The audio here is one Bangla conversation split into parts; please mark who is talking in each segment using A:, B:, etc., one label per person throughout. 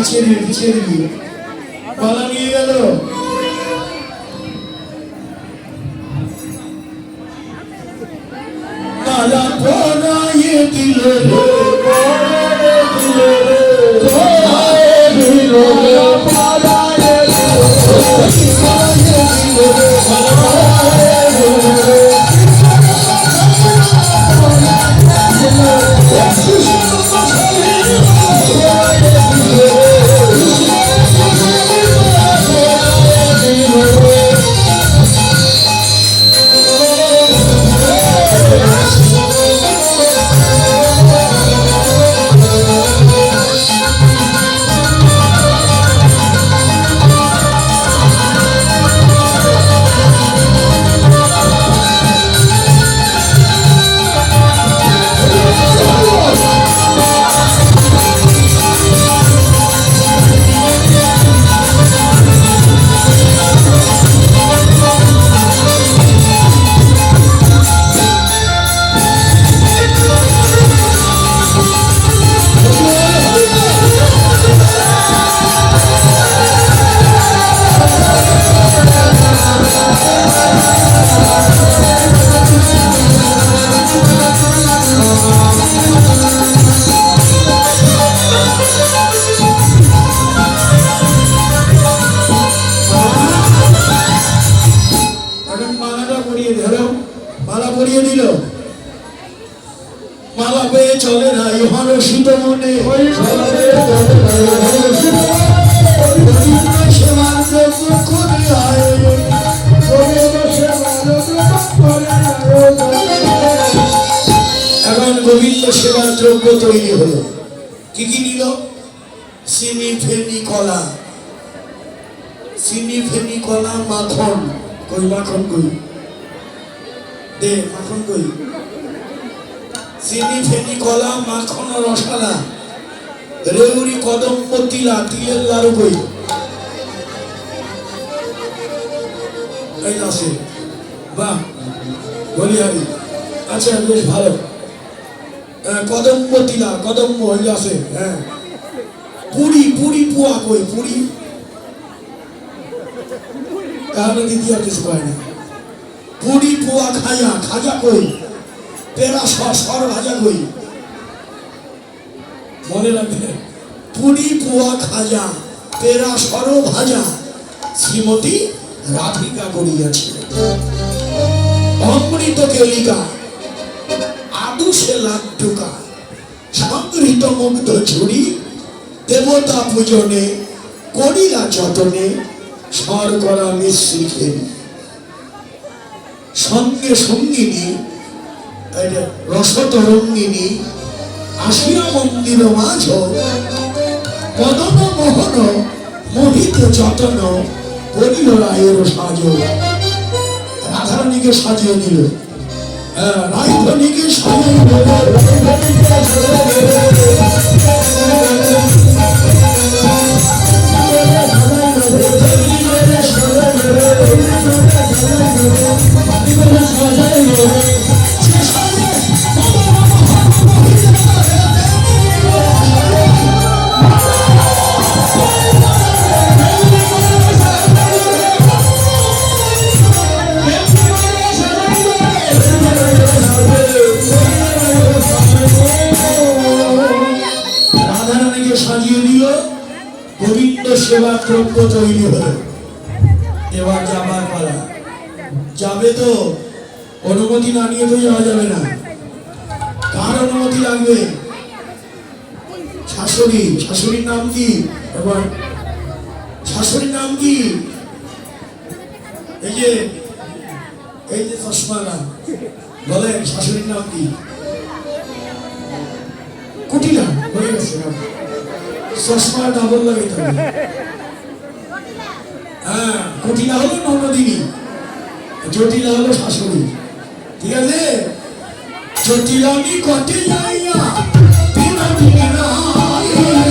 A: পিছিয়ে দিবি পিছিয়ে দিবি মালা নিয়ে গেল মালা সেবার ব্রত করে আয়োজন। এখন গোবিন্দ সেবার দ্রব্য তৈরি হলো। কি কি নিল? চিনি, ফেনি, কলা। চিনি, ফেনি, কলা, মাখন। কই মাখন কই? দে, মাখন কই? চিনি ফেনি কলা, মাখন, রসালা। রেউরি কদম তিলা তিলের লাড়ু কই এই আছে। বাহ বলিহারি আচ্ছা বেশ ভালো। কদম্ব তিলা কদম্ব ওই আছে হ্যাঁ। পুরি পুরি পুয়া কই, পুরি? দিদি আর কিছু পায় না। পুরি পুয়া খাজা খাজা কই? পেরা সর ভাজা কই? মনে রাখবে, পুরি পুয়া খাজা, পেরা সর ভাজা, শ্রীমতী রাধিকা করিয়াছিল অমৃত কেলিকা, আদুষে লাড্ডুকা, সংগৃহীত মুগ্ধ ঝুড়ি দেবতা পূজনে, করিলা যতনে স্বর করা মিশ্রি খেলি সঙ্গে সঙ্গিনী রসতরঙ্গিনী আসিয়া মন্দির মাঝ কদম মোহন মোহিত যতন করিল রায়ের সাজ। রাধারানীকে সাজিয়ে দিল। হ্যাঁ, রাধারানীকে সাজিয়ে রাধারানীকে সেবা দ্রব্য তৈরি হলো। এবার যাবার পালা। যাবে তো। অনুমতি না নিয়ে তো যাওয়া যাবে না। কার অনুমতি লাগবে? শাশুড়ি। শাশুড়ির নাম কি? এবার শাশুড়ির নাম কি? এই যে এই যে চশমালা বলেন, শাশুড়ির নাম কি? কুটিলা, হয়ে গেছে। চশমা ডাবল লাগাইতে হ্যাঁ কুটিলা হলো নন্দিনী জটিলা হলো শাশুড়ি। ঠিক আছে? জটিলানি কটে যাইয়া বিনোদিনী নাই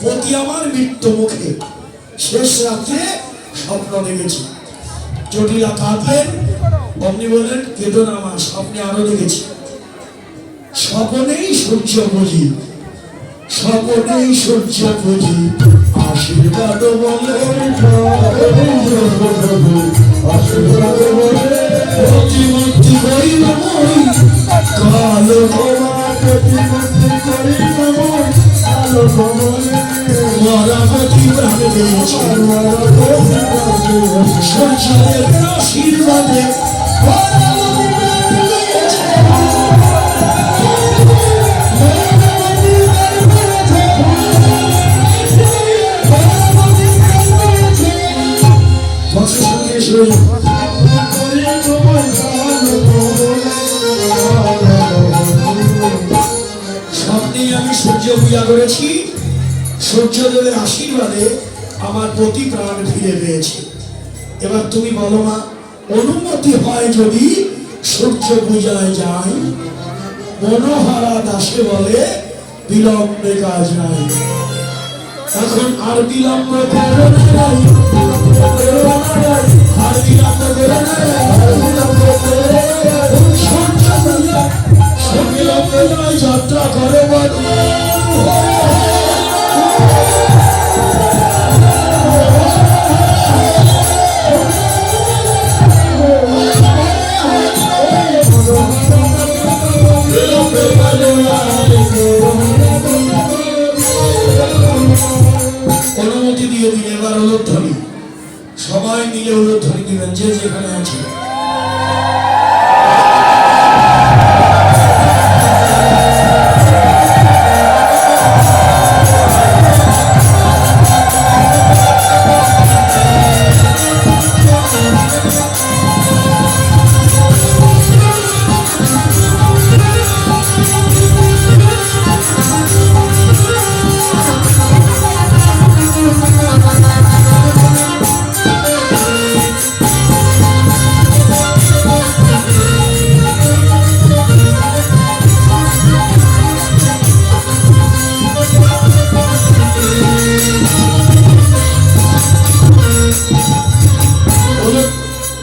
A: পতি আমার মৃত্যু মুখে, শেষ রাত্রে স্বপ্ন দেখেছি। জটিলা কাঁদলেন অমনি বললেন কেদো না মা স্বপ্নে আরও দেখেছি। স্বপনেই সূর্য বুঝি, স্বপনেই সূর্য বুঝি। আশীর্বাদ বলে আশীর্বাদ বলে সূর্যের আশীর্বাদে স্বপ্নে আমি সূর্য পূজা করেছি। সূর্যদেবের আশীর্বাদে আমার প্রতি প্রাণ ফিরে পেয়েছে। এবার তুমি বলো না অনুমতি হয় যদি সূর্য পূজায় যাই? মনোহারা দাসে বলে বিলম্বে কাজ নাই। এখন আর বিলম্ব করো নাই, আর বিলম্ব করো নাই। সূর্য পূজা, সূর্য পূজায় যাত্রা করে বলো। সবাই মিলে উলুধ্বনি দিবেন যে যেখানে আছে উলু-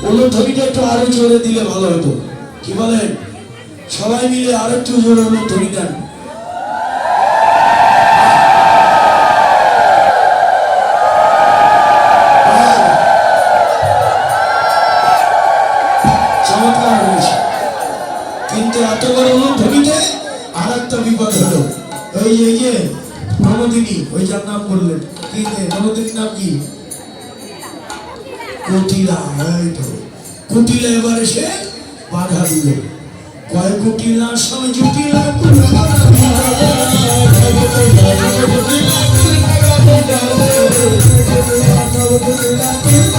A: উলুধ্বনিটা একটু আরও জোরে দিলে ভালো হতো। কি বলেন? সবাই মিলে আরও একটু জোরে দেন এত বড় উলুধ্বনিতে আর একটা বিপদ হলো। এই যে নবদিনী ওই যার নাম বললেন। কি যে নবদিনীর নাম কি? কুটিলা হয়তো কুটিলা এবার এসে বাধা দিল কয় কুটিলা সময় জুটিলা আমি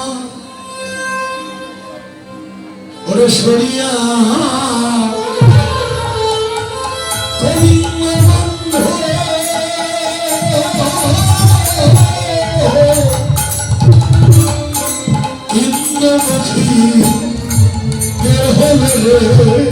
A: ওরে সরিয়া গোবিন্দ ইন্দ্রমুখী কে হলে রে।